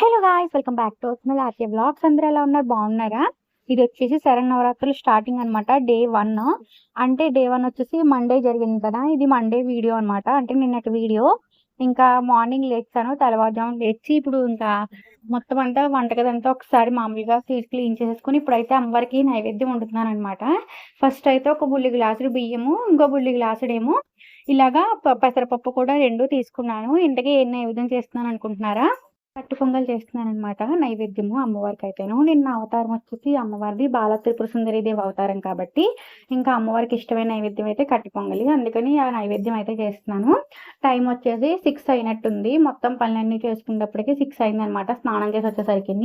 Hello guys welcome back to మళ్ళీ RK blogs అందరూ ఎలా ఉన్నారు? బాగున్నారా? ఇది వచ్చేసి శరణ్ నవరాత్రులు స్టార్టింగ్ అన్నమాట డే వన్. అంటే డే వన్ వచ్చేసి మండే జరిగింది కదా ఇది మండే వీడియో అన్నమాట. అంటే నిన్నటి వీడియో. ఇంకా మార్నింగ్ లేచాను తెల్లవారుజాము లేచి ఇప్పుడు ఇంకా మొత్తం అంతా వంటగదంతా ఒకసారి మామూలుగా సీట్ క్లీన్ చేసేసుకుని ఇప్పుడైతే అమ్మవారికి నైవేద్యం వండుతున్నాను అనమాట ఫస్ట్ అయితే ఒక బుల్లి గ్లాసుడు బియ్యము ఇంకో బుల్లి గ్లాసుడేమో ఇలాగా ప- పెసరపప్పు కూడా రెండు తీసుకున్నాను. ఇంతకీ ఏం నైవేద్యం చేస్తున్నాను అనుకుంటున్నారా? పట్టు పొంగల్ చేస్తున్నాను అనమాట నైవేద్యము అమ్మవారికి అయితేను నిన్న అవతారం వచ్చేసి అమ్మవారిది బాల త్రిపుర సుందరి దేవి అవతారం కాబట్టి ఇంకా అమ్మవారికి ఇష్టమైన నైవేద్యం అయితే కట్టి పొంగలి. అందుకని ఆ నైవేద్యం అయితే చేస్తున్నాను. టైం వచ్చేసి సిక్స్ అయినట్టుంది. మొత్తం పనులన్నీ చేసుకునేటప్పటికి సిక్స్ అయింది అనమాట స్నానం చేసి వచ్చేసరికి.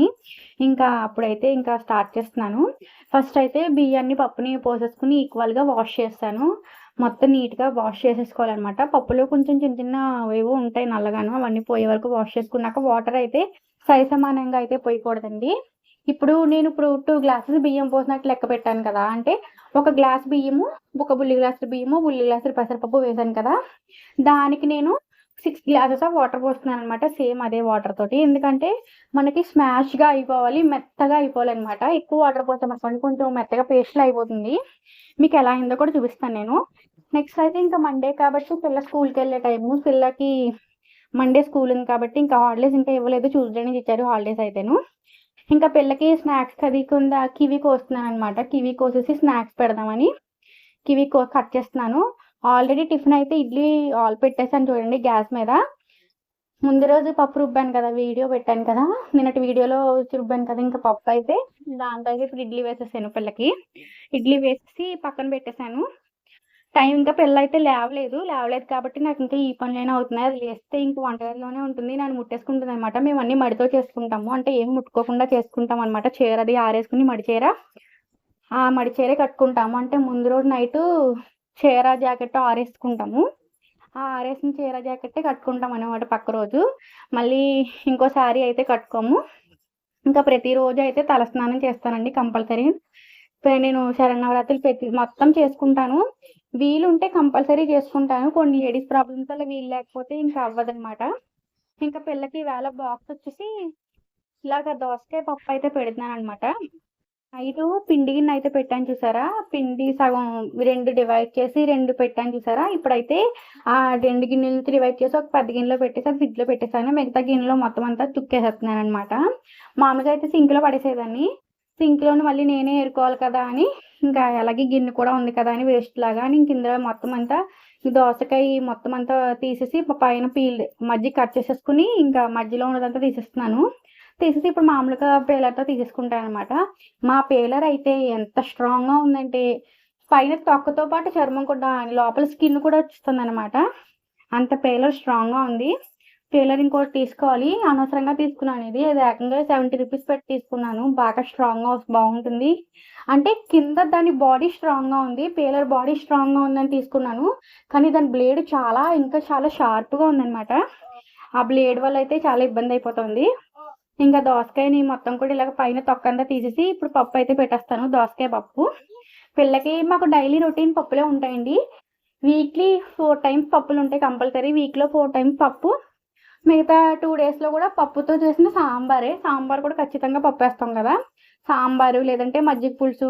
ఇంకా అప్పుడైతే ఇంకా స్టార్ట్ చేస్తున్నాను. ఫస్ట్ అయితే బియ్యాన్ని పప్పుని పోసేసుకుని ఈక్వల్గా వాష్ చేస్తాను. మొత్తం నీట్గా వాష్ చేసేసుకోవాలన్నమాట. పప్పులో కొంచెం చిన్న చిన్న ఏవో ఉంటాయి నల్లగాను అవన్నీ పోయే వరకు వాష్ చేసుకున్నాక వాటర్ అయితే సరి సమానంగా అయితే పోయకూడదండి. ఇప్పుడు నేను ఇప్పుడు టూ గ్లాసెస్ బియ్యం పోసినట్టు లెక్క పెట్టాను కదా అంటే ఒక గ్లాస్ బియ్యము ఒక బుల్లి గ్లాసులు బియ్యము బుల్లి గ్లాసులు పెసరపప్పు వేసాను కదా దానికి నేను సిక్స్ గ్లాసెస్ ఆఫ్ వాటర్ పోస్తున్నాను అనమాట సేమ్ అదే వాటర్ తోటి. ఎందుకంటే మనకి స్మాష్గా అయిపోవాలి మెత్తగా అయిపోవాలి అనమాట ఎక్కువ వాటర్ పోతే మనకి కొంచెం మెత్తగా పేస్ట్లు అయిపోతుంది. మీకు ఎలా అయిందో కూడా చూపిస్తాను నేను. నెక్స్ట్ అయితే ఇంకా మండే కాబట్టి పిల్ల స్కూల్కి వెళ్ళే టైము. పిల్లకి మండే స్కూల్ ఉంది కాబట్టి ఇంకా హాలిడేస్ ఇంకా ఇవ్వలేదు. ట్యూస్డే నుంచి ఇచ్చారు హాలిడేస్ అయితేను. ఇంకా పిల్లకి స్నాక్స్ అది కింద కివి కోస్తున్నాను అనమాట కివి కోసేసి స్నాక్స్ పెడదామని కివి కో కట్ చేస్తున్నాను. ఆల్రెడీ టిఫిన్ అయితే ఇడ్లీ ఆల్ పెట్టేసాను చూడండి గ్యాస్ మీద. ముందు రోజు పప్పు రుబ్బాను కదా వీడియో పెట్టాను కదా. నిన్నటి వీడియోలో రుబ్బాను కదా ఇంకా పప్పు అయితే. దాంతో అయితే ఇప్పుడు ఇడ్లీ వేసేసాను పిల్లకి. ఇడ్లీ వేసేసి పక్కన పెట్టేశాను. టైం ఇంకా పిల్ల అయితే లేవలేదు. లేవలేదు కాబట్టి నాకు ఇంకా ఈ పనులైనా అవుతున్నాయి. అది లేస్తే ఇంక వంటగదిలోనే ఉంటుంది. నన్ను ముట్టేసుకుంటుంది అనమాట మేము అన్ని మడితో చేసుకుంటాము. అంటే ఏం ముట్టుకోకుండా చేసుకుంటాం అనమాట చీర అది ఆరేసుకుని మడి చీర ఆ మడి చీర కట్టుకుంటాము. అంటే ముందు రోజు నైట్ చీర జాకెట్ ఆరేసుకుంటాము. ఆ ఆరేసిన చీర జాకెట్టే కట్టుకుంటాం అనమాట పక్క రోజు. మళ్ళీ ఇంకో అయితే కట్టుకోము. ఇంకా ప్రతిరోజు అయితే తలస్నానం చేస్తానండి కంపల్సరీ. నేను శరణవరాత్రులు ప్రతి మొత్తం చేసుకుంటాను. వీలుంటే కంపల్సరీ చేసుకుంటాను. కొన్ని లేడీస్ ప్రాబ్లమ్స్ వల్ల వీలు లేకపోతే ఇంకా అవ్వదనమాట ఇంకా పిల్లకి వేళ బాక్స్ వచ్చేసి ఇలాగ దోసకాయ పప్పు అయితే పెడుతున్నాను అనమాట నైట్ పిండి గిన్నె అయితే పెట్టాను చూసారా? పిండి సగం రెండు డివైడ్ చేసి రెండు పెట్టాను చూసారా? ఇప్పుడైతే ఆ రెండు గిన్నెలు డివైడ్ చేసి ఒక పెద్ద గిన్నెలో పెట్టేసి ఒక ఫ్రిడ్జ్లో పెట్టేసాను మిగతా గిన్నెలో మొత్తం అంతా తుక్కేసేస్తున్నాను అనమాట మామూలుగా అయితే సింక్లో పడేసేదాన్ని. సింక్లోని మళ్ళీ నేనే ఏరుకోవాలి కదా అని ఇంకా అలాగే గిన్నె కూడా ఉంది కదా అని వేస్ట్ లాగా అని ఇంక ఇందులో మొత్తం అంతా ఈ దోసకాయ మొత్తం అంతా తీసేసి పైన పీల్ మధ్య కట్ చేసేసుకుని ఇంకా మధ్యలో ఉన్నదంతా తీసేస్తున్నాను. తీసేసి ఇప్పుడు మామూలుగా పేలర్తో తీసేసుకుంటాను అనమాట మా పేలర్ అయితే ఎంత స్ట్రాంగ్గా ఉందంటే పైన తొక్కతో పాటు చర్మం కూడా లోపల స్కిన్ కూడా వస్తుంది అనమాట అంత పేలర్ స్ట్రాంగ్గా ఉంది. పేలర్ ఇంకోటి తీసుకోవాలి. అనవసరంగా తీసుకున్నాను ఇది. అది ఏకంగా సెవెంటీ రూపీస్ పెట్టి తీసుకున్నాను. బాగా స్ట్రాంగ్గా బాగుంటుంది. అంటే కింద దాని బాడీ స్ట్రాంగ్గా ఉంది. పేలర్ బాడీ స్ట్రాంగ్గా ఉందని తీసుకున్నాను. కానీ దాని బ్లేడ్ చాలా ఇంకా చాలా షార్ప్గా ఉందన్నమాట. ఆ బ్లేడ్ వల్ల అయితే చాలా ఇబ్బంది అయిపోతుంది. ఇంకా దోసకాయని మొత్తం కూడా ఇలాగ పైన తొక్కంతా తీసేసి ఇప్పుడు పప్పు అయితే పెట్టేస్తాను. దోసకాయ పప్పు. పిల్లకి మాకు డైలీ రొటీన్ పప్పులే ఉంటాయండి. వీక్లీ ఫోర్ టైమ్స్ పప్పులు ఉంటాయి కంపల్సరీ. వీక్లో ఫోర్ టైమ్స్ పప్పు. మిగతా టూ డేస్లో కూడా పప్పుతో చేసిన సాంబారే. సాంబార్ కూడా ఖచ్చితంగా పప్పు వేస్తాం కదా. సాంబారు లేదంటే మజ్జిగ పులుసు.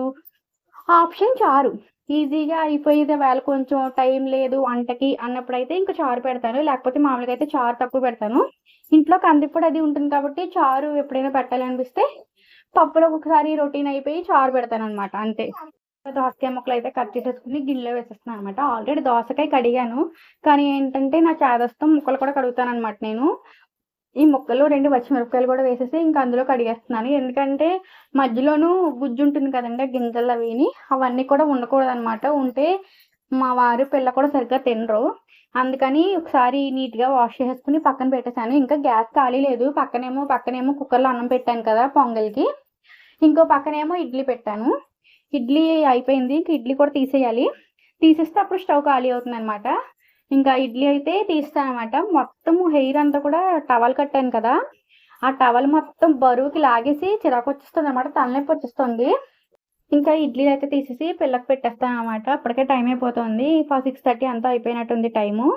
ఆప్షన్ చారు. ఈజీగా అయిపోయేది వేళ కొంచెం టైం లేదు వంటకి అన్నప్పుడైతే ఇంకా చారు పెడతాను. లేకపోతే మామూలుగా అయితే చారు తక్కువ పెడతాను. ఇంట్లో కందిపొడి అది ఉంటుంది కాబట్టి చారు ఎప్పుడైనా పెట్టాలనిపిస్తే పప్పులో ఒకసారి రొటీన్ అయిపోయి చారు పెడతాను అనమాట అంతే. దోసకాయ ముక్కలు అయితే కట్ చేసేసుకుని గిన్నెలో వేసేస్తున్నాను అనమాట ఆల్రెడీ దోసకాయ కడిగాను. కానీ ఏంటంటే నా చేదస్తం ముక్కలు కూడా కడుగుతాను అనమాట నేను. ఈ ముక్కలు రెండు పచ్చిమిరపకాయలు కూడా వేసేసి ఇంకా అందులో కడిగేస్తున్నాను. ఎందుకంటే మధ్యలోనూ గుజ్జు ఉంటుంది కదండి గింజలు అవిని. అవన్నీ కూడా ఉండకూడదు అనమాట ఉంటే మా వారు పిల్ల కూడా సరిగ్గా తినరు. అందుకని ఒకసారి నీట్గా వాష్ చేసేసుకుని పక్కన పెట్టేశాను. ఇంకా గ్యాస్ ఖాళీ లేదు. పక్కనేమో పక్కనేమో కుక్కర్లో అన్నం పెట్టాను కదా పొంగల్కి. ఇంకో పక్కనేమో ఇడ్లీ పెట్టాను. ఇడ్లీ అయిపోయింది. ఇంక ఇడ్లీ కూడా తీసేయాలి. తీసేస్తే అప్పుడు స్టవ్ ఖాళీ అవుతుంది అనమాట ఇంకా ఇడ్లీ అయితే తీస్తాను అనమాట మొత్తం హెయిర్ అంతా కూడా టవల్ కట్టాను కదా. ఆ టవల్ మొత్తం బరువుకి లాగేసి చిరాకు వచ్చేస్తుంది అనమాట తలనొప్పి వచ్చేస్తుంది. ఇంకా ఇడ్లీలు అయితే తీసేసి పిల్లకి పెట్టేస్తాను అనమాట అప్పటికే టైం అయిపోతుంది. సిక్స్ థర్టీ అంతా అయిపోయినట్టుంది టైము.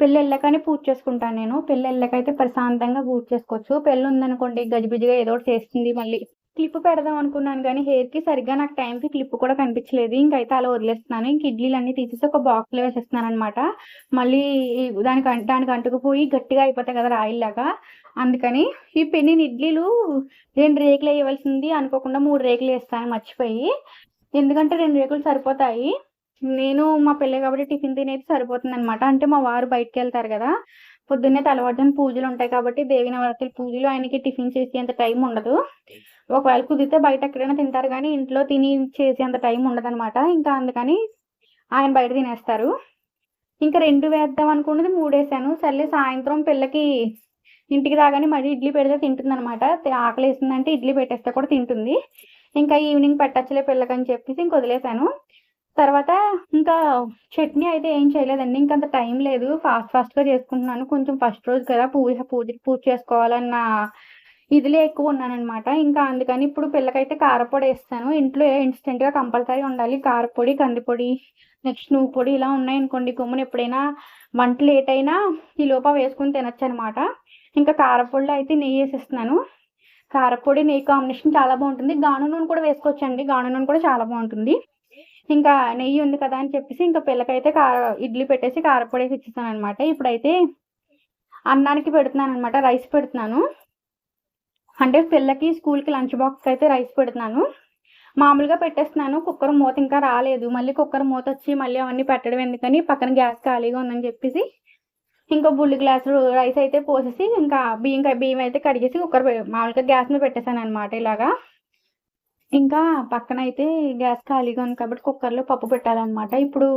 పెళ్ళి వెళ్ళకనే పూజ చేసుకుంటాను నేను. పెళ్ళి వెళ్ళకైతే ప్రశాంతంగా పూజ చేసుకోవచ్చు. పెళ్ళి ఉందనుకోండి గజిబిజిగా ఏదో ఒకటి చేస్తుంది మళ్ళీ. క్లిప్ పెడదాం అనుకున్నాను కానీ హెయిర్కి సరిగ్గా నాకు టైంకి క్లిప్ కూడా కనిపించలేదు. ఇంకైతే అలా వదిలేస్తున్నాను. ఇంక ఇడ్లీలు అన్నీ తీసేసి ఒక బాక్స్లో వేసేస్తున్నాను అనమాట మళ్ళీ దానికి దానికి అంటుకుపోయి గట్టిగా అయిపోతాయి కదా రాయిల్లాగా అందుకని ఈ పెనిన్ ఇడ్లీలు రెండు రేకులు వేయవలసింది అనుకోకుండా మూడు రేకులు వేస్తాను మర్చిపోయి. ఎందుకంటే రెండు రేకులు సరిపోతాయి. నేను మా పిల్ల కాబట్టి టిఫిన్ తినేది సరిపోతుంది అనమాట అంటే మా వారు బయటకు వెళ్తారు కదా. పొద్దున్నే తెల్లవారుజామున పూజలు ఉంటాయి కాబట్టి దేవి నవరాత్రి పూజలు ఆయనకి టిఫిన్ చేసేంత టైం ఉండదు. ఒకవేళ కుదిరితే బయట ఎక్కడైనా తింటారు కానీ ఇంట్లో తిని చేసేంత టైం ఉండదు అనమాట ఇంకా అందుకని ఆయన బయట తినేస్తారు. ఇంకా రెండు వేద్దాం అనుకున్నది మూడేసాను. సర్లే సాయంత్రం పిల్లకి ఇంటికి రాగానే మళ్ళీ ఇడ్లీ పెడితే తింటుంది అనమాట ఆకలి వేసిందంటే ఇడ్లీ పెట్టేస్తే కూడా తింటుంది. ఇంకా ఈవినింగ్ పెట్టచ్చులే పిల్లకని చెప్పేసి ఇంక వదిలేసాను. తర్వాత ఇంకా చట్నీ అయితే ఏం చేయలేదండి. ఇంకంత అంత టైం లేదు. ఫాస్ట్ ఫాస్ట్గా చేసుకుంటున్నాను. కొంచెం ఫస్ట్ రోజు కదా పూజ పూజ పూజ చేసుకోవాలన్న ఇదిలే ఎక్కువ ఉన్నానన్నమాట. ఇంకా అందుకని ఇప్పుడు పిల్లకైతే కారపొడి వేస్తాను. ఇంట్లో ఇన్స్టెంట్గా కంపల్సరీ ఉండాలి. కారపొడి కందిపొడి నెక్స్ట్ నువ్వు పొడి ఇలా ఉన్నాయనుకోండి గుమ్మని ఎప్పుడైనా వంట లేట్ అయినా ఈ లోప వేసుకుని తినొచ్చు అనమాట ఇంకా కారపొడిలో అయితే నెయ్యి వేసేస్తున్నాను. కారపొడి నెయ్యి కాంబినేషన్ చాలా బాగుంటుంది. గాను నూనె కూడా వేసుకోవచ్చండి. గాను నూనె కూడా చాలా బాగుంటుంది. ఇంకా నెయ్యి ఉంది కదా అని చెప్పేసి ఇంకా పిల్లకైతే కార ఇడ్లీ పెట్టేసి కారపొడి వేసి ఇచ్చేసాను అనమాట ఇప్పుడైతే అన్నానికి పెడుతున్నాను అనమాట రైస్ పెడుతున్నాను. అంటే పిల్లకి స్కూల్కి లంచ్ బాక్స్కి అయితే రైస్ పెడుతున్నాను. మామూలుగా పెట్టేస్తున్నాను కుక్కర్ మూత ఇంకా రాలేదు. మళ్ళీ కుక్కర్ మూత వచ్చి మళ్ళీ అవన్నీ పెట్టడం ఎందుకని పక్కన గ్యాస్ ఖాళీగా ఉందని చెప్పేసి ఇంకో బుల్లి గ్లాసు రైస్ అయితే పోసేసి ఇంకా బియ్యం బియ్యం అయితే కడిగేసి కుక్కర్ మామూలుగా గ్యాస్ మీద పెట్టేశాను అనమాట ఇలాగా. ఇంకా పక్కన అయితే గ్యాస్ ఖాళీగా ఉంది కాబట్టి కుక్కర్లో పప్పు పెట్టాలన్నమాట. ఇప్పుడు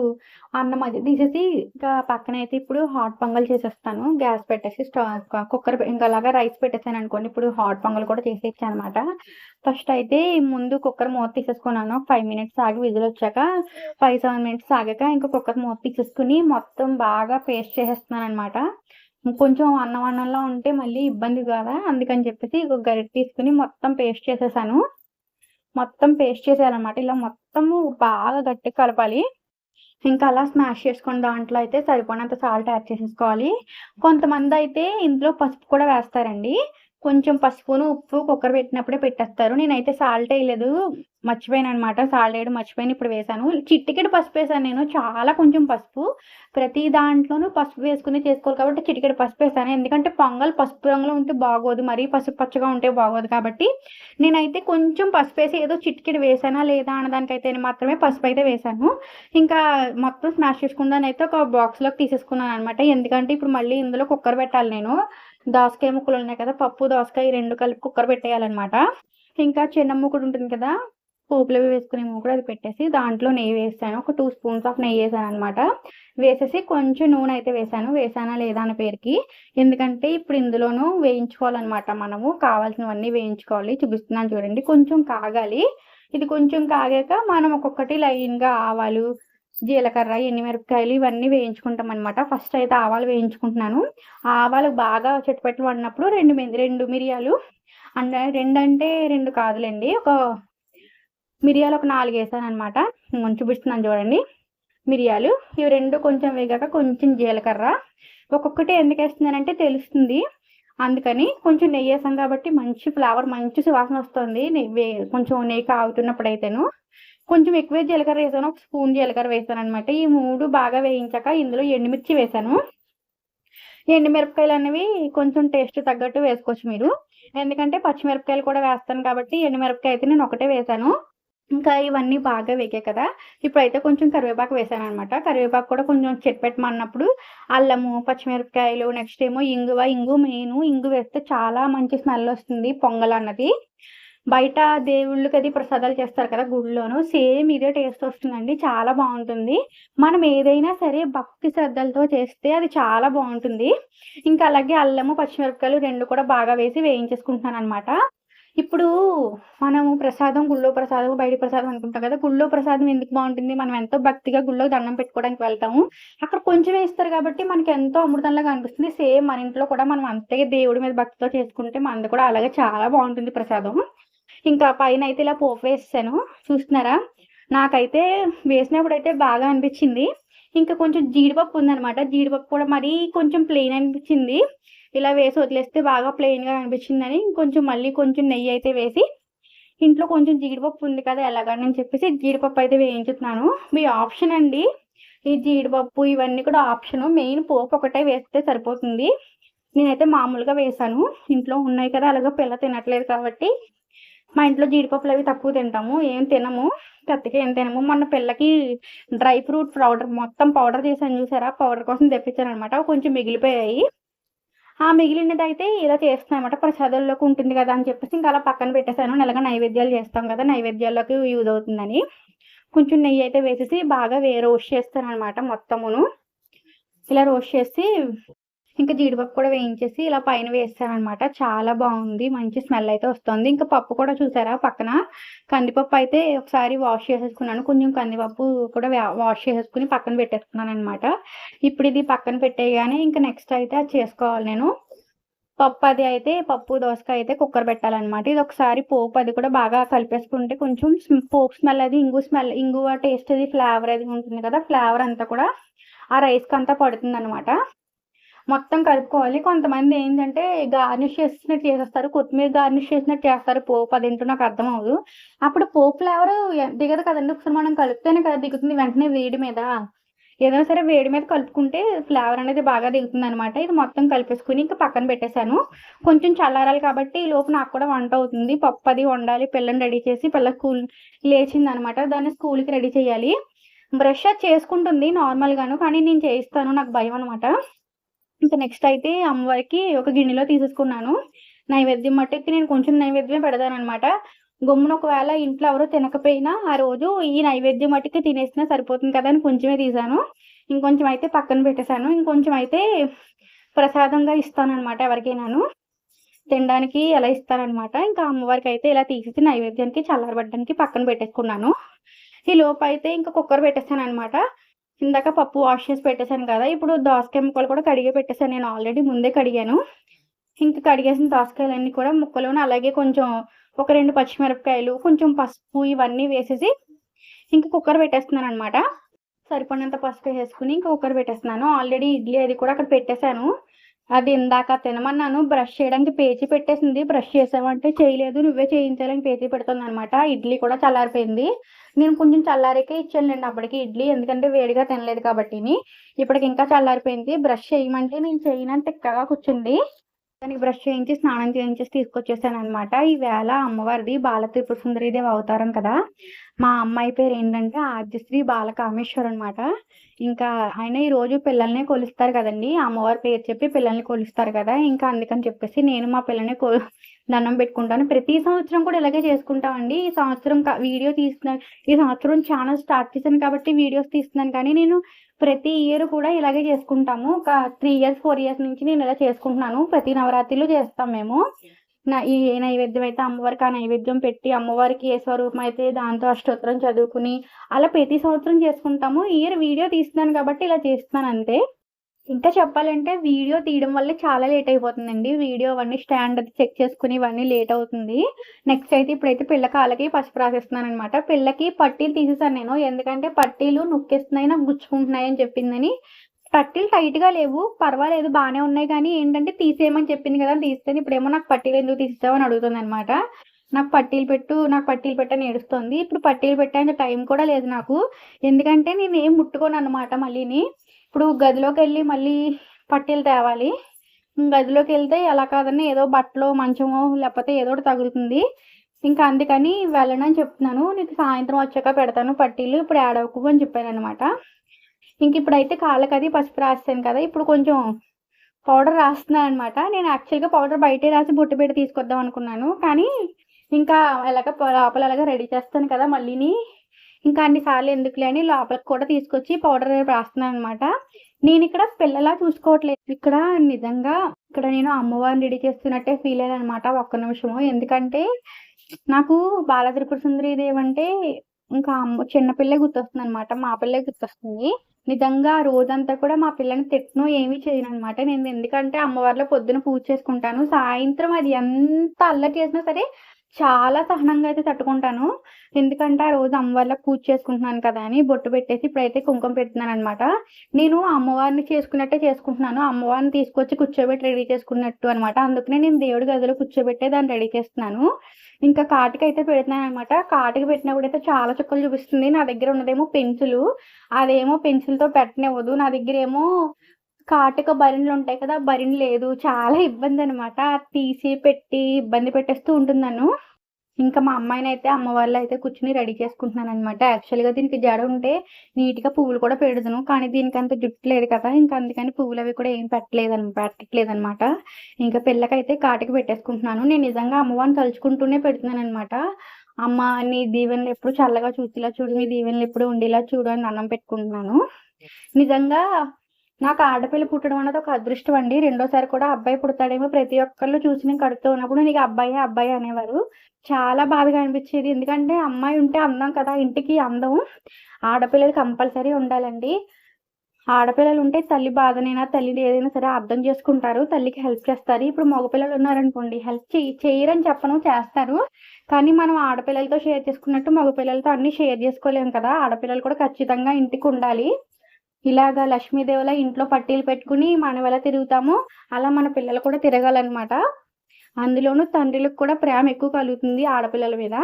అన్నం అది తీసేసి ఇంకా పక్కన అయితే ఇప్పుడు హాట్ పొంగల్ చేసేస్తాను. గ్యాస్ పెట్టేసి స్టవ్ కుక్కర్ ఇంకా అలాగా రైస్ పెట్టేసాను అనుకోండి. ఇప్పుడు హాట్ పొంగల్ కూడా చేసేయచ్చు అనమాట ఫస్ట్ అయితే ముందు కుక్కర్ మూత తీసేసుకున్నాను. ఫైవ్ మినిట్స్ ఆగి విజిల్ వచ్చాక ఫైవ్ సెవెన్ మినిట్స్ ఆగాక ఇంకా కుక్కర్ మూత తీసేసుకుని మొత్తం బాగా పేస్ట్ చేసేస్తున్నాను అనమాట కొంచెం అన్నం అన్నంలో ఉంటే మళ్ళీ ఇబ్బంది కదా? అందుకని చెప్పేసి ఒక గరిట తీసుకుని మొత్తం పేస్ట్ చేసేసాను. మొత్తం పేస్ట్ చేసేయాలన్నమాట. ఇలా మొత్తము బాగా గట్టి కలపాలి. ఇంకా అలా స్మాష్ చేసుకుని దాంట్లో అయితే సరిపోయినంత సాల్ట్ యాడ్ చేసేసుకోవాలి. కొంతమంది అయితే ఇందులో పసుపు కూడా వేస్తారండి. కొంచెం పసుపును ఉప్పు కుక్కర్ పెట్టినప్పుడే పెట్టేస్తారు. నేనైతే సాల్ట్ వేయలేదు. మర్చిపోయాను అనమాట సాల్ట్ వేయడం మర్చిపోయాను. ఇప్పుడు వేసాను. చిటికెడు పసుపు వేసాను నేను. చాలా కొంచెం పసుపు. ప్రతి దాంట్లోనూ పసుపు వేసుకుని చేసుకోవాలి కాబట్టి చిటికెడు పసుపు వేసాను. ఎందుకంటే పొంగల్ పసుపు రంగులో ఉంటే బాగోదు. మరీ పసుపు పచ్చగా ఉంటే బాగోదు కాబట్టి నేనైతే కొంచెం పసుపు వేసి ఏదో చిటికెడు వేసానా లేదా అన్నదానికైతే మాత్రమే పసుపు అయితే వేసాను. ఇంకా మొత్తం స్మాష్ చేసుకుందాని అయితే ఒక బాక్స్లోకి తీసేసుకున్నాను అనమాట ఎందుకంటే ఇప్పుడు మళ్ళీ ఇందులో కుక్కర్ పెట్టాలి నేను. దోసకాయ ముక్కలు ఉన్నాయి కదా పప్పు దోసకాయ రెండు కలిపి కుక్కర్ పెట్టేయాలన్నమాట. ఇంకా చిన్న ముక్కడు ఉంటుంది కదా పోపులు వేసుకునే ముక్కడు అది పెట్టేసి దాంట్లో నెయ్యి వేసాను. ఒక టూ స్పూన్స్ ఆఫ్ నెయ్యి వేసాను అనమాట వేసేసి కొంచెం నూనె అయితే వేసాను. వేసానా లేదా అనే పేరుకి. ఎందుకంటే ఇప్పుడు ఇందులోనూ వేయించుకోవాలన్నమాట మనము. కావాల్సినవన్నీ వేయించుకోవాలి. చూపిస్తున్నాను చూడండి. కొంచెం కాగాలి. ఇది కొంచెం కాగాక మనం ఒక్కొక్కటి లైన్గా ఆవాలు జీలకర్ర ఎండుమిరపకాయలు ఇవన్నీ వేయించుకుంటాం అనమాట ఫస్ట్ అయితే ఆవాలు వేయించుకుంటున్నాను. ఆవాలు బాగా చెట్టుపెట్టు పడినప్పుడు రెండు రెండు మిరియాలు అండ్ రెండు అంటే రెండు కాదులేండి. ఒక మిరియాలు ఒక నాలుగు వేసాను అనమాట చూపిస్తున్నాను చూడండి. మిరియాలు ఇవి రెండు కొంచెం వేగాక కొంచెం జీలకర్ర. ఒక్కొక్కటి ఎందుకు వేస్తున్నానంటే తెలుస్తుంది. అందుకని కొంచెం నెయ్యి వేసాం కాబట్టి మంచి ఫ్లేవర్ మంచి సువాసన వస్తుంది. నెయ్యి వే- కొంచెం నెయ్యి కాగుతున్నప్పుడు అయితేను కొంచెం ఎక్కువే జీలకర్ర వేసాను ఒక స్పూన్ జీలకర్ర వేసాను అనమాట ఈ మూడు బాగా వేయించాక ఇందులో ఎండుమిర్చి వేసాను. ఎండుమిరపకాయలు అనేవి కొంచెం టేస్ట్ తగ్గట్టు వేసుకోవచ్చు మీరు. ఎందుకంటే పచ్చిమిరపకాయలు కూడా వేస్తాను కాబట్టి ఎండుమిరపకాయ అయితే నేను ఒకటే వేసాను. ఇంకా ఇవన్నీ బాగా వేగాయి కదా. ఇప్పుడైతే కొంచెం కరివేపాకు వేసాను అనమాట కరివేపాకు కూడా కొంచెం చెట్పెట్టమన్నప్పుడు అల్లము పచ్చిమిరపకాయలు నెక్స్ట్ ఏమో ఇంగువ ఇంగు మెయిన్ ఇంగు వేస్తే చాలా మంచి స్మెల్ వస్తుంది పొంగల్ అన్నది బయట దేవుళ్ళకి అది ప్రసాదాలు చేస్తారు కదా గుడిలోను సేమ్ ఇదే టేస్ట్ వస్తుందండి. చాలా బాగుంటుంది. మనం ఏదైనా సరే భక్తి శ్రద్ధలతో చేస్తే అది చాలా బాగుంటుంది. ఇంకా అలాగే అల్లము పచ్చిమిరపకాయలు రెండు కూడా బాగా వేసి వేయించేసుకుంటున్నాను అనమాట ఇప్పుడు మనము ప్రసాదం గుళ్ళో ప్రసాదం బయట ప్రసాదం అనుకుంటాం కదా. గుళ్ళో ప్రసాదం ఎందుకు బాగుంటుంది? మనం ఎంతో భక్తిగా గుళ్ళో దండం పెట్టుకోవడానికి వెళ్తాము. అక్కడ కొంచెం వేస్తారు కాబట్టి మనకి ఎంతో అమృతంలాగా అనిపిస్తుంది సేమ్ మన ఇంట్లో కూడా మనం అంతే దేవుడి మీద భక్తితో చేసుకుంటే మనది కూడా అలాగే చాలా బాగుంటుంది ప్రసాదం. ఇంకా పైన అయితే ఇలా పోపు వేసాను చూస్తున్నారా? నాకైతే వేసినప్పుడు అయితే బాగా అనిపించింది. ఇంకా కొంచెం జీడిపప్పు ఉందనమాట జీడిపప్పు కూడా మరీ కొంచెం ప్లెయిన్ అనిపించింది. ఇలా వేసి వదిలేస్తే బాగా ప్లెయిన్గా అనిపించిందని కొంచెం మళ్ళీ కొంచెం నెయ్యి అయితే వేసి ఇంట్లో కొంచెం జీడిపప్పు ఉంది కదా ఎలాగని చెప్పేసి జీడిపప్పు అయితే వేయించుతున్నాను. మీ ఆప్షన్ అండి. ఈ జీడిపప్పు ఇవన్నీ కూడా ఆప్షన్. మెయిన్ పోపు ఒకటే వేస్తే సరిపోతుంది. నేనైతే మామూలుగా వేసాను. ఇంట్లో ఉన్నాయి కదా అలాగే పిల్ల తినట్లేదు కాబట్టి మా ఇంట్లో జీడిపప్పులు అవి తక్కువ తింటాము ఏం తినము పెద్దగా ఏం తినము. మొన్న పిల్లకి డ్రై ఫ్రూట్ పౌడర్ మొత్తం పౌడర్ చేశాను చూసారా? పౌడర్ కోసం తెప్పించాను అనమాట కొంచెం మిగిలిపోయాయి. ఆ మిగిలినది అయితే ఇలా చేస్తున్నాను అనమాట ప్రసాదంలోకి ఉంటుంది కదా అని చెప్పేసి ఇంకా అలా పక్కన పెట్టేశాను. నెలగా నైవేద్యాలు చేస్తాం కదా నైవేద్యాల్లోకి యూజ్ అవుతుందని. కొంచెం నెయ్యి అయితే వేసేసి బాగా వే రోస్ట్ చేస్తాను అనమాట మొత్తమును. ఇలా రోస్ట్ చేసి ఇంకా జీడిపప్పు కూడా వేయించేసి ఇలా పైన వేస్తాను అనమాట చాలా బాగుంది. మంచి స్మెల్ అయితే వస్తుంది. ఇంకా పప్పు కూడా చూసారా పక్కన? కందిపప్పు అయితే ఒకసారి వాష్ చేసేసుకున్నాను. కొంచెం కందిపప్పు కూడా వాష్ చేసేసుకుని పక్కన పెట్టేసుకున్నాను అనమాట ఇప్పుడు ఇది పక్కన పెట్టేయగానే ఇంకా నెక్స్ట్ అయితే అది చేసుకోవాలి నేను. పప్పు అది అయితే పప్పు దోసకాయ అయితే కుక్కర్ పెట్టాలన్నమాట ఇది ఒకసారి పోపు అది కూడా బాగా కలిపేసుకుంటే కొంచెం పోపు స్మెల్ అది ఇంగు స్మెల్ ఇంగువ టేస్ట్ అది ఫ్లేవర్ అది ఉంటుంది కదా ఫ్లేవర్ అంతా కూడా ఆ రైస్కి అంతా పడుతుంది అనమాట మొత్తం కలుపుకోవాలి. కొంతమంది ఏంటంటే గార్నిష్ చేసినట్టు చేసేస్తారు. కొత్తిమీర గార్నిష్ చేసినట్టు చేస్తారు. పోపు అదేంటో నాకు అర్థం అవ్వదు అప్పుడు పోపు ఫ్లేవర్ దిగదు కదండి. ఒకసారి మనం కలిపితేనే కదా దిగుతుంది. వెంటనే వేడి మీద. ఏదైనా సరే వేడి మీద కలుపుకుంటే ఫ్లేవర్ అనేది బాగా దిగుతుంది అనమాట ఇది మొత్తం కలిపేసుకుని ఇంకా పక్కన పెట్టేశాను. కొంచెం చల్లారాలి కాబట్టి ఈ లోపు నాకు కూడా వంట అవుతుంది. పప్పు అది వండాలి. పిల్లని రెడీ చేసి పిల్ల స్కూల్ లేచింది అనమాట దాన్ని స్కూల్కి రెడీ చేయాలి. బ్రష్ అది చేసుకుంటుంది నార్మల్గాను. కానీ నేను చేయిస్తాను. నాకు భయం అనమాట ఇంకా నెక్స్ట్ అయితే అమ్మవారికి ఒక గిన్నెలో తీసేసుకున్నాను. నైవేద్యం మట్టుకి నేను కొంచెం నైవేద్యం పెడతాను అనమాట గమ్మున ఒకవేళ ఇంట్లో ఎవరు తినకపోయినా ఆ రోజు ఈ నైవేద్యం మట్టుకి తినేసినా సరిపోతుంది కదా అని కొంచెమే తీసాను. ఇంకొంచెం అయితే పక్కన పెట్టేశాను. ఇంకొంచెం అయితే ప్రసాదంగా ఇస్తాను అనమాట ఎవరికైనాను. తినడానికి ఎలా ఇస్తానమాట ఇంకా అమ్మవారికి అయితే ఇలా తీసేసి నైవేద్యానికి చల్లారబడ్డానికి పక్కన పెట్టేసుకున్నాను. ఈ లోపు అయితే ఇంకా కుక్కర్ పెట్టేస్తాను అనమాట ఇందాక పప్పు వాష్ చేసి పెట్టేశాను కదా ఇప్పుడు దోసకాయ ముక్కలు కూడా కడిగి పెట్టేశాను. నేను ఆల్రెడీ ముందే కడిగాను. ఇంకా కడిగేసిన దోసకాయలన్నీ కూడా ముక్కలోనే అలాగే కొంచెం ఒక రెండు పచ్చిమిరపకాయలు కొంచెం పసుపు ఇవన్నీ వేసేసి ఇంకా కుక్కర్ పెట్టేస్తున్నాను అనమాట సరిపడినంత పసుపు వేసుకుని ఇంకా కుక్కర్ పెట్టేస్తున్నాను. ఆల్రెడీ ఇడ్లీ అది కూడా అక్కడ పెట్టేశాను. అది ఇందాక తినమన్నాను బ్రష్ చేయడానికి పేచి పెట్టేసింది. బ్రష్ చేసావంటే చేయలేదు. నువ్వే చేయించాలని పేచి పెడుతుంది అనమాట ఇడ్లీ కూడా చల్లారిపోయింది. నేను కొంచెం చల్లారికే ఇచ్చానులేండి అప్పటికి ఇడ్లీ. ఎందుకంటే వేడిగా తినలేదు కాబట్టి ఇప్పటికి ఇంకా చల్లారిపోయింది. బ్రష్ చేయమంటే నేను చేయనని తిక్కగా కూర్చుంది. దానికి బ్రష్ చేయించి స్నానం చేయించేసి తీసుకొచ్చేసాను అనమాట ఈ వేళ అమ్మవారిది బాల త్రిపుర సుందరీదేవి అవతారం కదా. మా అమ్మాయి పేరు ఏంటంటే ఆద్యశ్రీ బాలకామేశ్వర్ అనమాట ఇంకా ఆయన ఈ రోజు పిల్లల్ని కొలుస్తారు కదండి. అమ్మవారి పేరు చెప్పి పిల్లల్ని కొలుస్తారు కదా. ఇంకా అందుకని చెప్పేసి నేను మా పిల్లల్ని దండం పెట్టుకుంటాను. ప్రతి సంవత్సరం కూడా ఇలాగే చేసుకుంటామండి. ఈ సంవత్సరం క- వీడియో తీసిన ఈ సంవత్సరం ఛానల్ స్టార్ట్ చేశాను కాబట్టి వీడియోస్ తీస్తున్నాను కానీ నేను ప్రతి ఇయర్ కూడా ఇలాగే చేసుకుంటాము. ఒక త్రీ ఇయర్స్ ఫోర్ ఇయర్స్ నుంచి నేను ఇలా చేసుకుంటున్నాను. ప్రతి నవరాత్రిలో చేస్తాం మేము. నా ఈ నైవేద్యం అయితే అమ్మవారికి ఆ నైవేద్యం పెట్టి అమ్మవారికి ఏ స్వరూపం అయితే దాంతో అష్టోత్తరం చదువుకుని అలా ప్రతి సంవత్సరం చేసుకుంటాము. ఇయర్ వీడియో తీస్తున్నాను కాబట్టి ఇలా చేస్తున్నాను అంతే. ఇంకా చెప్పాలంటే వీడియో తీయడం వల్ల చాలా లేట్ అయిపోతుందండి. వీడియో అవన్నీ స్టాండ్ అది చెక్ చేసుకుని ఇవన్నీ లేట్ అవుతుంది. నెక్స్ట్ అయితే ఇప్పుడైతే పిల్ల కాళ్ళకి పసుపు రాసేస్తున్నాను అనమాట పిల్లకి పట్టీలు తీసేసాను నేను. ఎందుకంటే పట్టీలు నొక్కేస్తున్నాయి నాకు గుచ్చుకుంటున్నాయి అని చెప్పిందని. పట్టీలు టైట్గా లేవు. పర్వాలేదు బాగానే ఉన్నాయి కానీ ఏంటంటే తీసేయమని చెప్పింది కదా తీస్తే ఇప్పుడేమో నాకు పట్టీలు ఎందుకు తీసేసావు అని అడుగుతుంది అనమాట నాకు పట్టీలు పెట్టు నాకు పట్టీలు పెట్టని ఏడుస్తుంది. ఇప్పుడు పట్టీలు పెట్టేంత టైం కూడా లేదు నాకు. ఎందుకంటే నేను ఏం ముట్టుకోను అనమాట మళ్ళీని. ఇప్పుడు గదిలోకి వెళ్ళి మళ్ళీ పట్టీలు తేవాలి. గదిలోకి వెళ్తే ఎలా కాదని ఏదో బట్టలో మంచమో లేకపోతే ఏదో ఒకటి తగులుతుంది. ఇంకా అందుకని వెళ్ళనని చెప్తున్నాను. నీకు సాయంత్రం వచ్చాక పెడతాను. పట్టీలు ఇప్పుడు ఏడవకు అని చెప్పాను అనమాట ఇంక ఇప్పుడైతే కాళ్ళకి అది పసుపు రాస్తాను కదా ఇప్పుడు కొంచెం పౌడర్ రాస్తున్నాను అనమాట నేను యాక్చువల్గా పౌడర్ బయటే రాసి బొట్టు పెట్టి తీసుకొద్దాం అనుకున్నాను. కానీ ఇంకా ఎలాగ లోపల ఎలాగ రెడీ చేస్తాను కదా మళ్ళీని. ఇంకా అన్నిసార్లు ఎందుకులే అని లోపలికి కూడా తీసుకొచ్చి పౌడర్ రాస్తున్నాను అనమాట నేను ఇక్కడ పిల్లలా చూసుకోవట్లేదు. ఇక్కడ నిజంగా ఇక్కడ నేను అమ్మవారిని రెడీ చేస్తున్నట్టే ఫీల్ అయ్యాను అనమాట ఒక్క నిమిషము. ఎందుకంటే నాకు బాలత్రిపుర సుందరి దేవి అంటే ఇంకా అమ్మ చిన్నపిల్లే గుర్తొస్తుంది అనమాట మా పిల్లే గుర్తొస్తుంది. నిజంగా ఆ రోజంతా కూడా మా పిల్లని తిట్టను ఏమీ చేయను అనమాట నేను ఎందుకంటే అమ్మవారిలో పొద్దున పూజ చేసుకుంటాను. సాయంత్రం అది ఎంత అల్లరి చేసినా సరే చాలా సహనంగా అయితే తట్టుకుంటాను. ఎందుకంటే, ఆ రోజు అమ్మవారిలో పూజ చేసుకుంటున్నాను కదా అని బొట్టు పెట్టేసి ఇప్పుడైతే కుంకుమ పెడుతున్నాను అనమాట నేను అమ్మవారిని చేసుకున్నట్టే చేసుకుంటున్నాను. అమ్మవారిని తీసుకొచ్చి కూర్చోబెట్టి రెడీ చేసుకున్నట్టు అనమాట. అందుకనే నేను దేవుడి గదిలో కూర్చోబెట్టే దాన్ని రెడీ చేస్తున్నాను. ఇంకా కాటికి అయితే పెడుతున్నాను అనమాట కాటికి పెట్టినప్పుడు అయితే చాలా చుక్కలు చూపిస్తుంది. నా దగ్గర ఉన్నదేమో పెన్సిలు. అదేమో పెన్సిల్‌తో పెట్టనివ్వదు. నా దగ్గర ఏమో కాటుక బరిణెలుంటాయి కదా! బరిన్ లేదు. చాలా ఇబ్బంది అనమాట తీసి, పెట్టి ఇబ్బంది పెట్టేస్తూ ఉంటుంది ఇంకా మా అమ్మాయినైతే వాళ్ళు అయితే కూర్చొని రెడీ చేసుకుంటున్నాను అనమాట యాక్చువల్‌గా దీనికి జడ ఉంటే నీట్‌గా పువ్వులు కూడా పెడదును కానీ దీనికి అంత జుట్టు లేదు కదా! ఇంకా అందుకని పువ్వులవి కూడా ఏం పెట్టలేదన్ పెట్టట్లేదనమాట. ఇంకా పిల్లకైతే కాటికి పెట్టేసుకుంటున్నాను. నేను నిజంగా అమ్మవారిని తలుచుకుంటూనే పెడుతున్నాను అనమాట అమ్మ నీ దీవెనలు ఎప్పుడు చల్లగా చూసేలా చూడు. నీ దీవెనలు ఎప్పుడు ఉండేలా చూడు అని అన్నం పెట్టుకుంటున్నాను. నిజంగా నాకు ఆడపిల్ల పుట్టడం అన్నది ఒక అదృష్టం అండి. రెండోసారి కూడా అబ్బాయి పుడతాడేమో ప్రతి ఒక్కళ్ళు చూసి నేను కడుతూ ఉన్నప్పుడు నీకు అబ్బాయి అబ్బాయి అనేవారు. చాలా బాధగా అనిపించేది. ఎందుకంటే అమ్మాయి ఉంటే అందం కదా! ఇంటికి అందం. ఆడపిల్లలు కంపల్సరీ ఉండాలండి. ఆడపిల్లలు ఉంటే తల్లి బాధనైనా, తల్లిని ఏదైనా సరే అర్థం చేసుకుంటారు. తల్లికి హెల్ప్ చేస్తారు. ఇప్పుడు మగపిల్లలు ఉన్నారనుకోండి హెల్ప్ చేయి చేయరని చెప్పను చేస్తారు. కానీ మనం ఆడపిల్లలతో షేర్ చేసుకున్నట్టు మగపిల్లలతో అన్నీ షేర్ చేసుకోలేము కదా! ఆడపిల్లలు కూడా ఖచ్చితంగా ఇంటికి ఉండాలి ఇలాగ లక్ష్మీదేవిలా ఇంట్లో పట్టీలు పెట్టుకుని మనం ఎలా తిరుగుతామో అలా మన పిల్లలు కూడా తిరగాలన్నమాట అందులోనూ తండ్రులకు కూడా ప్రేమ ఎక్కువ కలుగుతుంది ఆడపిల్లల మీద.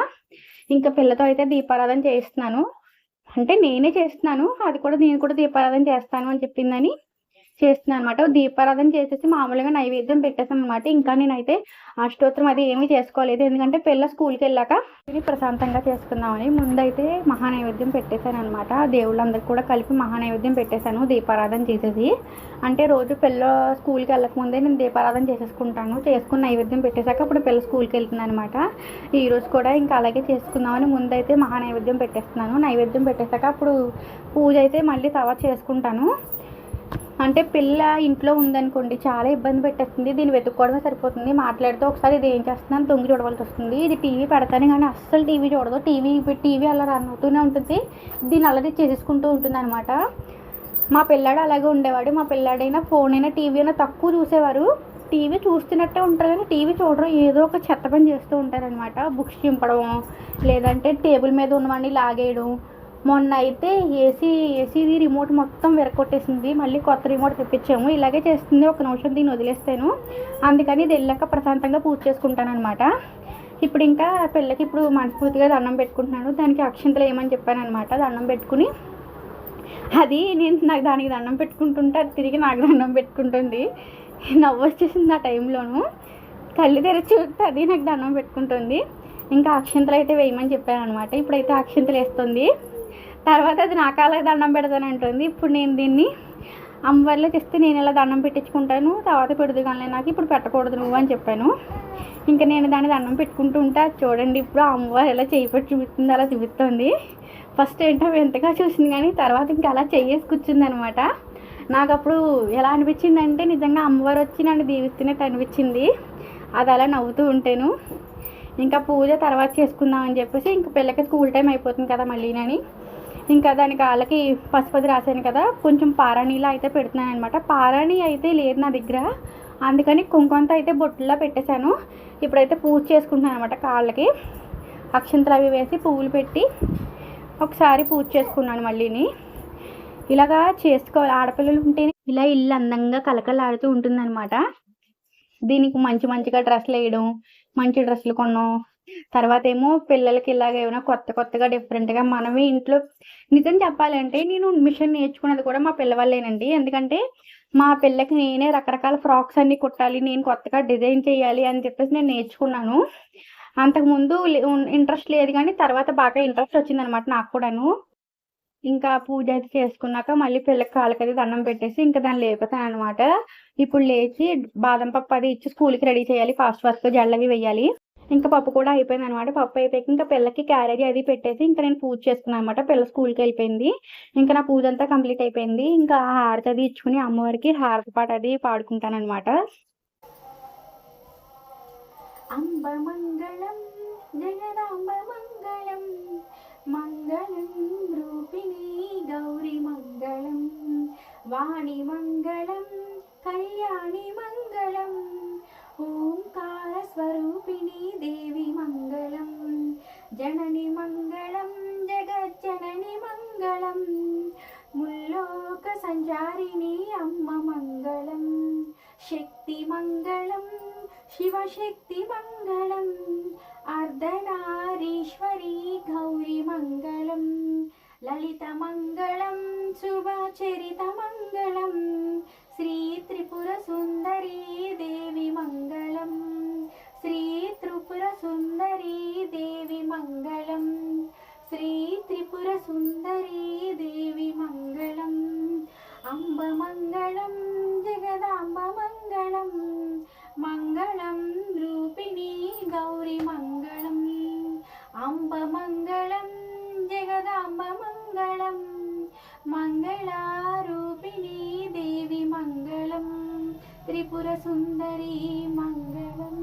ఇంకా పిల్లతో అయితే దీపారాధన చేస్తున్నాను అంటే నేనే చేస్తున్నాను. అది కూడా నేను కూడా దీపారాధన చేస్తాను అని చెప్పిందని చేస్తున్నాను అనమాట దీపారాధన చేసేసి మామూలుగా నైవేద్యం పెట్టేసామనమాట. ఇంకా నేనైతే అష్టోత్తరం అది ఏమీ చేసుకోలేదు. ఎందుకంటే పిల్ల స్కూల్‌కెళ్ళాక ఇది ప్రశాంతంగా చేసుకుందామని ముందైతే మహానైవేద్యం పెట్టేశాను అనమాట దేవుళ్ళందరికీ కూడా కలిపి మహానైవేద్యం పెట్టేశాను దీపారాధన చేసేసి. అంటే రోజు పిల్ల స్కూల్కి వెళ్ళకముందే నేను దీపారాధన చేసేసుకుంటాను. చేసుకుని నైవేద్యం పెట్టేశాక అప్పుడు పిల్ల స్కూల్కి వెళ్తున్నాను అనమాట ఈరోజు కూడా ఇంకా అలాగే చేసుకుందామని ముందైతే మహానైవేద్యం పెట్టేస్తున్నాను. నైవేద్యం పెట్టేశాక అప్పుడు పూజ అయితే మళ్ళీ తర్వాత చేసుకుంటాను. అంటే పిల్ల ఇంట్లో ఉందనుకోండి చాలా ఇబ్బంది పెట్టేస్తుంది. దీన్ని వెతుక్కోవడమే సరిపోతుంది. మాట్లాడితే ఒకసారి ఇది ఏం చేస్తుందని తొంగి చూడవలసొస్తుంది. ఇది టీవీ పెడతాను కానీ అస్సలు టీవీ చూడదు. టీవీ టీవీ అలా రన్ అవుతూనే ఉంటుంది. దీన్ని అల్లరి చేసేసుకుంటూ ఉంటుందనమాట. మా పిల్లాడు అలాగే ఉండేవాడు. మా పిల్లాడైనా ఫోన్ అయినా, టీవీ అయినా తక్కువ చూసేవారు. టీవీ చూస్తున్నట్టే ఉంటారు కానీ టీవీ చూడరు. ఏదో ఒక చెత్త పని చేస్తూ ఉంటారనమాట. బుక్స్ చింపడం, లేదంటే టేబుల్ మీద ఉన్నవన్నీ లాగేయడం. మొన్న అయితే ఏసీ ఏసీది రిమోట్ మొత్తం విరగొట్టేసింది మళ్ళీ కొత్త రిమోట్ తెప్పించాము. ఇలాగే చేస్తుంది. ఒక నిమిషం దీన్ని వదిలేస్తాను. అందుకని ఇది వెళ్ళాక ప్రశాంతంగా పూజ చేసుకుంటానమాట ఇప్పుడు ఇంకా పిల్లకి ఇప్పుడు మనస్ఫూర్తిగా దండం పెట్టుకుంటున్నాను. దానికి అక్షింతలు ఏమని చెప్పానమాట దండం పెట్టుకుని అది నేను నాకు దానికి దండం పెట్టుకుంటుంటే అది తిరిగి నాకు దండం పెట్టుకుంటుంది. నవ్వొచ్చేసింది ఆ టైంలోను. కళ్ళు తెరిచి చూస్తే అది నాకు దండం పెట్టుకుంటుంది. ఇంకా అక్షింతలు అయితే వేయమని చెప్పాను అనమాట ఇప్పుడైతే అక్షింతలు వేస్తుంది. తర్వాత అది నా కాళ్ళకి దండం పెడతానంటుంది. ఇప్పుడు నేను దీన్ని అమ్మవారిలో తెస్తే నేను ఇలా దండం పెట్టించుకుంటాను. తర్వాత పెడుదుగానిలే నాకు ఇప్పుడు పెట్టకూడదు నువ్వు అని చెప్పాను. ఇంక నేను దాన్ని దండం పెట్టుకుంటూ ఉంటే అది చూడండి ఇప్పుడు అమ్మవారు ఎలా చేయి పెట్టి చూపిస్తుంది అలా చూపిస్తుంది. ఫస్ట్ ఏంటో ఎంతగా చూసింది కానీ తర్వాత ఇంకా అలా చెయ్యేసి నాకు అప్పుడు ఎలా అనిపించిందంటే నిజంగా అమ్మవారు వచ్చి నన్ను దీవిస్తున్నట్టు అనిపించింది. అది అలా నవ్వుతూ ఉంటాను ఇంకా పూజ తర్వాత చేసుకుందాం అని చెప్పేసి ఇంక పిల్లకి స్కూల్ టైం అయిపోతుంది కదా మళ్ళీనని. ఇంకా దాని కాళ్ళకి పసుపది రాశాను కదా! కొంచెం పారాణిలా అయితే పెడుతున్నాననమాట. పారాణి అయితే లేదు నా దగ్గర. అందుకని కుంకుమతో అయితే బొట్టులా పెట్టేశాను. ఇప్పుడైతే పూజ చేసుకుంటున్నాననమాట కాళ్ళకి. అక్షంతలు అవి వేసి పువ్వులు పెట్టి ఒకసారి పూజ చేసుకున్నాను మళ్ళీని. ఇలాగా చేసుకోవాలి. ఆడపిల్లలు ఉంటేనే ఇలా ఇల్లు అందంగా కలకలాడుతూ ఉంటుందన్నమాట దీనికి మంచి మంచిగా డ్రెస్సులు వేయడం మంచి డ్రెస్సులు కొనడం, తర్వాత ఏమో పిల్లలకి ఇలాగ ఏమైనా కొత్త కొత్తగా డిఫరెంట్‌గా మనమే ఇంట్లో నిజం చెప్పాలంటే నేను మిషన్ నేర్చుకున్నది కూడా మా పిల్లవాళ్ళేనండి ఎందుకంటే మా పిల్లకి నేనే రకరకాల ఫ్రాక్స్ అన్ని కుట్టాలి. నేను కొత్తగా డిజైన్ చేయాలి అని చెప్పేసి నేను నేర్చుకున్నాను. అంతకుముందు లే ఇంట్రెస్ట్ లేదు కానీ తర్వాత బాగా ఇంట్రెస్ట్ వచ్చిందనమాట నాకు కూడాను. ఇంకా పూజ అయితే చేసుకున్నాక మళ్ళీ పిల్లకి కాళ్ళకది దండం పెట్టేసి ఇంకా దాన్ని లేపుతాననమాట. ఇప్పుడు లేచి బాదం పప్పు అది ఇచ్చి స్కూల్‌కి రెడీ చేయాలి. ఫాస్ట్ ఫాస్ట్‌గా జల్లవి వేయాలి. ఇంకా పప్పు కూడా అయిపోయింది అనమాట పప్పు అయిపోయాక ఇంకా పిల్లకి క్యారేజీ అది పెట్టేసి ఇంకా నేను పూజ చేసుకున్నాను అనమాట పిల్ల స్కూల్కి వెళ్ళిపోయింది ఇంకా నా పూజ అంతా కంప్లీట్ అయిపోయింది. ఇంకా హారతి అది ఇచ్చుకొని అమ్మవారికి హారతి పాట అది పాడుకుంటాననమాట. అనమాట మంగళం జగదాంబ మంగళం మంగళం రూపిణీ మంగళం వాణి మంగళం కళ్యాణి మంగళం ఓంకార స్వరూపిణి దేవి మంగళం జనని మంగళం జగజ్జనని మంగళం ముల్లోక సంచారిణి అమ్మ మంగళం శక్తి మంగళం శివశక్తి మంగళం అర్ధనారీశ్వరి గౌరీ మంగళం లలిత మంగళం శుభచరిత మంగళం శ్రీ త్రిపుర సుందరీ దేవి మంగళం శ్రీ త్రిపుర సుందరీ దేవి మంగళం శ్రీ త్రిపుర సుందరీ దేవి మంగళం. అంబ మంగళం జగదాంబ మంగళం మంగళం రూపిణి గౌరీ మంగళం. అంబ మంగళం జగదాంబ మంగళం మంగళారూపిణి దేవి మంగళం త్రిపుర సుందరి మంగళం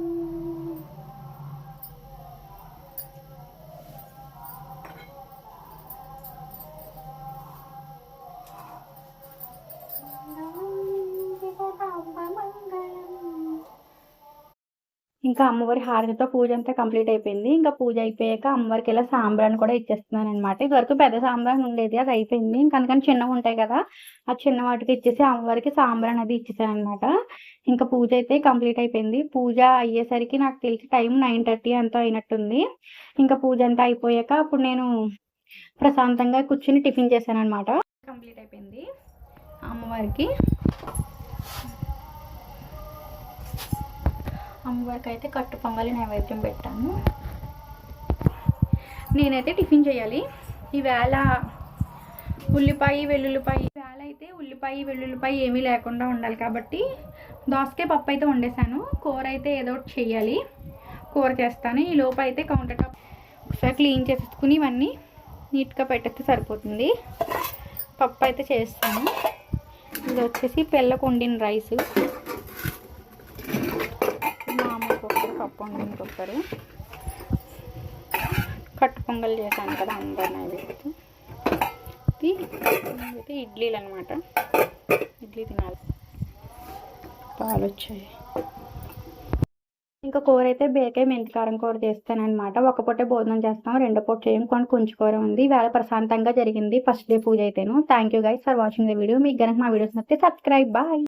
ఇంకా అమ్మవారి హారతితో పూజ అంతా కంప్లీట్ అయిపోయింది. ఇంకా పూజ అయిపోయాక అమ్మవారికి ఇలా సాంబ్రాన్ని కూడా ఇచ్చేస్తున్నాను అనమాట ఇదివరకు పెద్ద సాంబ్రాన్ ఉండేది అది అయిపోయింది. అందుకని చిన్నవి ఉంటాయి కదా ఆ చిన్న వాటికి ఇచ్చేసి అమ్మవారికి సాంబ్రాన్ అది ఇచ్చేసాను అనమాట ఇంకా పూజ అయితే కంప్లీట్ అయిపోయింది. పూజ అయ్యేసరికి నాకు తెలిసి టైం నైన్ థర్టీ అంతా అయినట్టుంది. ఇంకా పూజ అంతా అయిపోయాక అప్పుడు నేను ప్రశాంతంగా కూర్చుని టిఫిన్ చేశాను అనమాట కంప్లీట్ అయిపోయింది అమ్మవారికి. అమ్మవారికి అయితే కట్టు పొంగలి నైవేద్యం పెట్టాను. నేనైతే టిఫిన్ చేయాలి. ఈవేళ ఉల్లిపాయ వెల్లుల్లిపాయ ఈవేళ అయితే ఉల్లిపాయ వెల్లుల్లిపాయ ఏమీ లేకుండా ఉండాలి కాబట్టి దోసకాయ పప్పు అయితే వండేసాను కూర అయితే ఏదో ఒకటి చేయాలి. కూర చేస్తాను. ఈ లోపు అయితే కౌంటర్ టాప్ ఒకసారి క్లీన్ చేసేసుకుని ఇవన్నీ నీట్గా పెట్టేస్తే సరిపోతుంది. పప్పు అయితే చేస్తాను. ఇది వచ్చేసి పిల్లకు వండిన రైస్. చేస్తారు. కట్టు పొంగల్ చేశాను కదా అందరు నైవేద్యం ఇది అయితే ఇడ్లీలు అనమాట ఇడ్లీ తినాలి. పాలు వచ్చాయి. ఇంకా కూర అయితే బేకే మెంతికారం కూర చేస్తానమాట ఒక పూటే భోజనం చేస్తాం రెండో పూట చేయం కొన్ని కొంచెం కూర ఉంది. వేళ ప్రశాంతంగా జరిగింది ఫస్ట్ డే పూజ అయితేను. Thank you guys for watching the video మీకు కనుక మా వీడియోస్ నచ్చితే సబ్స్క్రైబ్ బాయ్